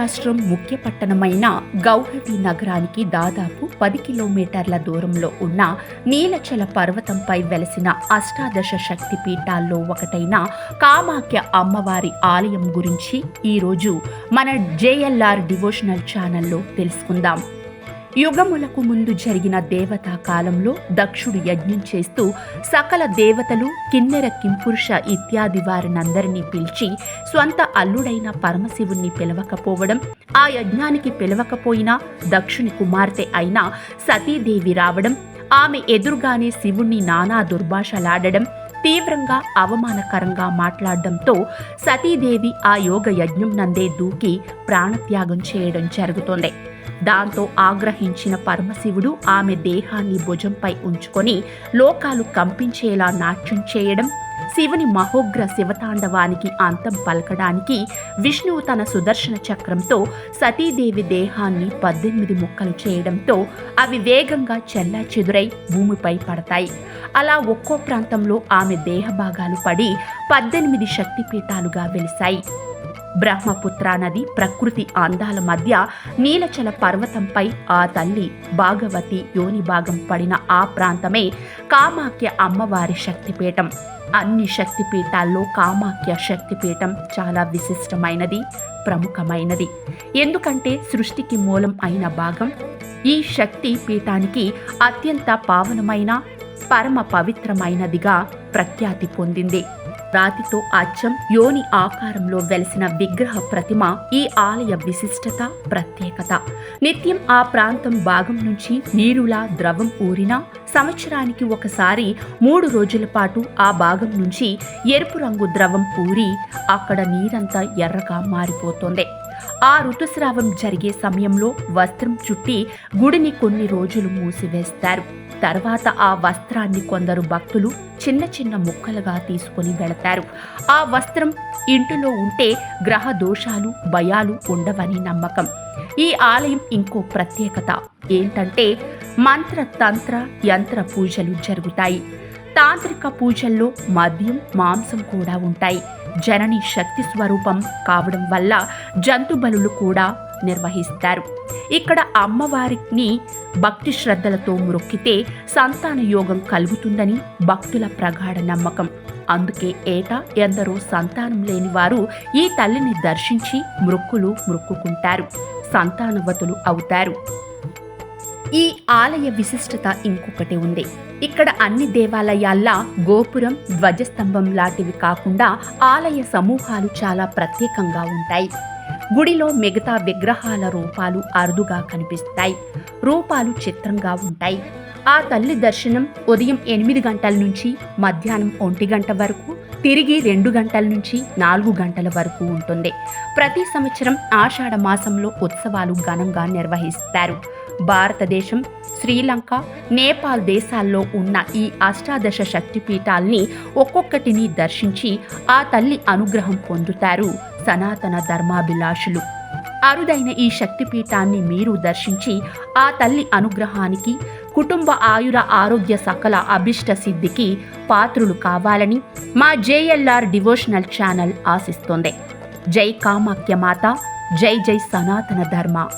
రాష్ట్రం ముఖ్య పట్టణమైన గౌహతి నగరానికి దాదాపు పది కిలోమీటర్ల దూరంలో ఉన్న నీలచల పర్వతంపై వెలసిన అష్టాదశ శక్తి పీఠాల్లో ఒకటైన కామాఖ్య అమ్మవారి ఆలయం గురించి ఈరోజు మన జేఎల్ఆర్ డివోషనల్ ఛానల్లో తెలుసుకుందాం. యుగములకు ముందు జరిగిన దేవతా కాలంలో దక్షుడు యజ్ఞం చేస్తూ సకల దేవతలు కిన్నెర కింపురుష ఇత్యాది వారినందరినీ పిలిచి స్వంత అల్లుడైన పరమశివుణ్ణి పిలవకపోవడం ఆ యజ్ఞానికి పిలవకపోయినా దక్షుని కుమార్తె అయిన సతీదేవి రావడం ఆమె ఎదురుగానే శివుణ్ణి నానా దుర్భాషలాడడం తీవ్రంగా అవమానకరంగా మాట్లాడడంతో సతీదేవి ఆ యోగ యజ్ఞం నందే దూకి ప్రాణత్యాగం చేయడం జరుగుతోంది. దాంతో ఆగ్రహించిన పరమశివుడు ఆమె దేహాన్ని భుజంపై ఉంచుకొని లోకాలు కంపించేలా నాట్యం చేయడం శివుని మహోగ్ర శివతాండవానికి అంతం పలకడానికి విష్ణువు తన సుదర్శన చక్రంతో సతీదేవి దేహాన్ని పద్దెనిమిది ముక్కలు చేయడంతో అవి వేగంగా చెల్లా చెదురై భూమిపై పడతాయి. అలా ఒక్కో ప్రాంతంలో ఆమె దేహ భాగాలు పడి పద్దెనిమిది శక్తిపీఠాలుగా వెలిశాయి. బ్రహ్మపుత్ర నది ప్రకృతి అందాల మధ్య నీలచల పర్వతంపై ఆ తల్లి భాగవతి యోని భాగం పడిన ఆ ప్రాంతమే కామాఖ్య అమ్మవారి శక్తిపీఠం. అన్ని శక్తిపీఠాల్లో కామాఖ్య శక్తిపీఠం చాలా విశిష్టమైనది ప్రముఖమైనది. ఎందుకంటే సృష్టికి మూలం అయిన భాగం ఈ శక్తి పీఠానికి అత్యంత పావనమైన పరమ పవిత్రమైనదిగా ప్రఖ్యాతి పొందింది. రాతితో అచ్చం యోని ఆకారంలో వెలిసిన విగ్రహ ప్రతిమ ఈ ఆలయ విశిష్టత ప్రత్యేకత. నిత్యం ఆ ప్రాంతం భాగం నుంచి నీరులా ద్రవం ఊరినా సంవత్సరానికి ఒకసారి మూడు రోజుల పాటు ఆ భాగం నుంచి ఎరుపు రంగు ద్రవం పూరి అక్కడ నీరంతా ఎర్రగా మారిపోతుంది. ఆ ఋతుస్రావం జరిగే సమయంలో వస్త్రం చుట్టి గుడిని కొన్ని రోజులు మూసివేస్తారు. తర్వాత ఆ వస్త్రాన్ని కొందరు భక్తులు చిన్న చిన్న ముక్కలుగా తీసుకుని వెళతారు. ఆ వస్త్రం ఇంటిలో ఉంటే గ్రహ దోషాలు భయాలు ఉండవని నమ్మకం. ఈ ఆలయం ఇంకో ప్రత్యేకత. ఏంటంటే మంత్ర తంత్ర యంత్ర పూజలు జరుగుతాయి. తాంత్రిక పూజల్లో మద్యం మాంసం కూడా ఉంటాయి. జనని శక్తి స్వరూపం కావడం వల్ల జంతు బలులు కూడా నిర్వహిస్తారు. ఇక్కడ అమ్మవారిని భక్తి శ్రద్ధలతో మొక్కితే సంతాన యోగం కలుగుతుందని భక్తుల ప్రగాఢ నమ్మకం. అందుకే ఏటా ఎందరో సంతానం లేని వారు ఈ తల్లిని దర్శించి మృక్కులు మృక్కుకుంటారు సంతానవతులు అవుతారు. ఈ ఆలయ విశిష్టత ఇంకొకటి ఉంది. ఇక్కడ అన్ని దేవాలయాల్లా గోపురం ధ్వజస్తంభం లాంటివి కాకుండా ఆలయ సమూహాలు చాలా ప్రత్యేకంగా ఉంటాయి. గుడిలో మిగతా విగ్రహాల రూపాలు అరుదుగా కనిపిస్తాయి. రూపాలు చిత్రంగా ఉంటాయి. ఆ తల్లి దర్శనం ఉదయం ఎనిమిది గంటల నుంచి మధ్యాహ్నం ఒంటి గంట వరకు తిరిగి రెండు గంటల నుంచి నాలుగు గంటల వరకు ఉంటుంది. ప్రతి సంవత్సరం ఆషాఢ మాసంలో ఉత్సవాలు ఘనంగా నిర్వహిస్తారు. భారతదేశం శ్రీలంక నేపాల్ దేశాల్లో ఉన్న ఈ అష్టాదశ శక్తిపీఠాల్ని ఒక్కొక్కటిని దర్శించి ఆ తల్లి అనుగ్రహం పొందుతారు సనాతన ధర్మాభిలాషులు. అరుదైన ఈ శక్తిపీఠాన్ని మీరు దర్శించి ఆ తల్లి అనుగ్రహానికి కుటుంబ ఆయుర ఆరోగ్య సకల అభిష్ట సిద్ధికి పాత్రులు కావాలని మా జేఎల్ఆర్ డివోషనల్ ఛానల్ ఆశిస్తోంది. జై కామాఖ్య మాత జై జై సనాతన ధర్మ.